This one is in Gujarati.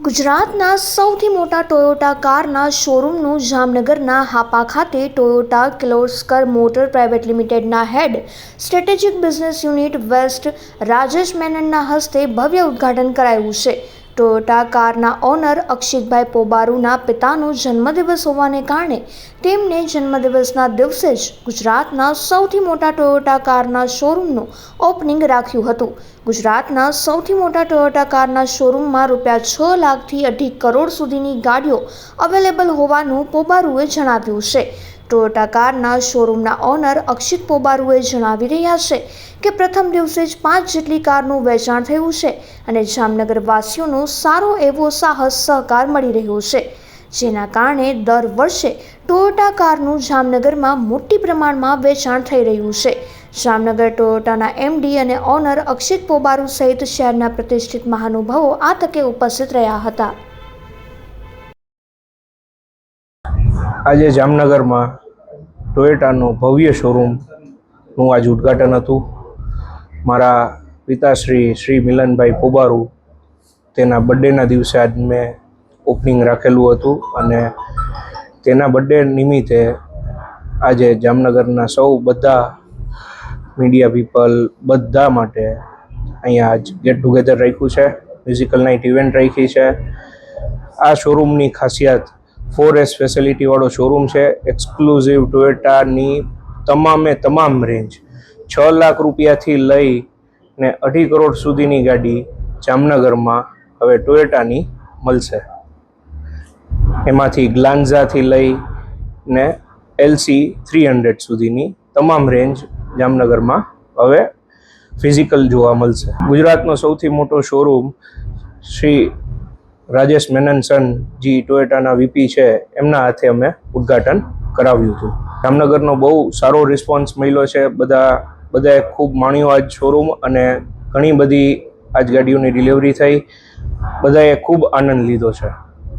ગુજરાતના સૌથી મોટા ટોયોટા કારના શોરૂમનું જામનગરના હાપા ખાતે ટોયોટા કિલોસ્કર મોટર પ્રાઇવેટ લિમિટેડના head strategic business unit west Rajesh મેનનના હસ્તે ભવ્ય ઉદ્ઘાટન કરાયું છે. ટોયોટા કારના ઓનર અક્ષિતભાઈ પોબારુના પિતાનો જન્મદિવસ હોવાને કારણે તેમને જન્મદિવસના દિવસે જ ગુજરાતના સૌથી મોટા ટોયોટા કારના શોરૂમનું ઓપનિંગ રાખ્યું હતું. ગુજરાતના સૌથી મોટા ટોયોટા કારના શોરૂમમાં રૂપિયા છ લાખથી અઢી કરોડ સુધીની ગાડીઓ અવેલેબલ હોવાનું પોબારુએ જણાવ્યું છે. ટોયોટા કારના શોરૂમના ઓનર અક્ષિત પોબારુએ જણાવી રહ્યા છે કે પ્રથમ દિવસે જ પાંચ જેટલી કારનું વેચાણ થયું છે અને જામનગરવાસીઓનો સારો એવો સાહસ સહકાર મળી રહ્યો છે. જેના કારણે દર વર્ષે ટોયોટા કારનું જામનગરમાં મોટી પ્રમાણમાં વેચાણ થઈ રહ્યું છે. જામનગર ટોયોટાના એમડી અને ઓનર અક્ષિત પોબારુ સહિત શહેરના પ્રતિષ્ઠિત મહાનુભાવો આ તકે ઉપસ્થિત રહ્યા હતા. આજે જામનગરમાં ટોયોટાનું ભવ્ય શોરૂમનું આજ ઉદ્ઘાટન હતું. મારા પિતાશ્રી શ્રી મિલનભાઈ પોબારુ, તેના બર્થડેના દિવસે આજ મેં ઓપનિંગ રાખેલું હતું અને તેના બર્થડે નિમિત્તે આજે જામનગરના સૌ બધા મીડિયા પીપલ બધા માટે અહીંયા આજ ગેટ ટુગેધર રાખ્યું છે. મ્યુઝિકલ નાઇટ ઇવેન્ટ રાખી છે. આ શોરૂમની ખાસિયત ફોર એસ ફેસિલિટીવાળો શોરૂમ છે. એક્સક્લુઝિવ ટોયોટાની તમામે તમામ રેન્જ છ લાખ રૂપિયાથી લઈ ને અઢી કરોડ સુધીની ગાડી જામનગરમાં હવે ટોયોટાની મળશે. એમાંથી ગ્લાન્ઝાથી લઈ ને એલસી થ્રી હંડ્રેડ સુધીની તમામ રેન્જ જામનગરમાં હવે ફિઝિકલ જોવા મળશે. ગુજરાતનો સૌથી મોટો શોરૂમ શ્રી રાજેશ મેનન જી ટોયોટાના વીપી છે, એમના હાથે અમે ઉદ્ઘાટન કરાવ્યું હતું. જામનગરનો બહુ સારો રિસ્પોન્સ મળ્યો છે, બધા, બધાએ ખૂબ માણ્યો આજ શોરૂમ અને ઘણી બધી આજ ગાડીઓની ડિલિવરી થઈ. બધાએ ખૂબ આનંદ લીધો છે.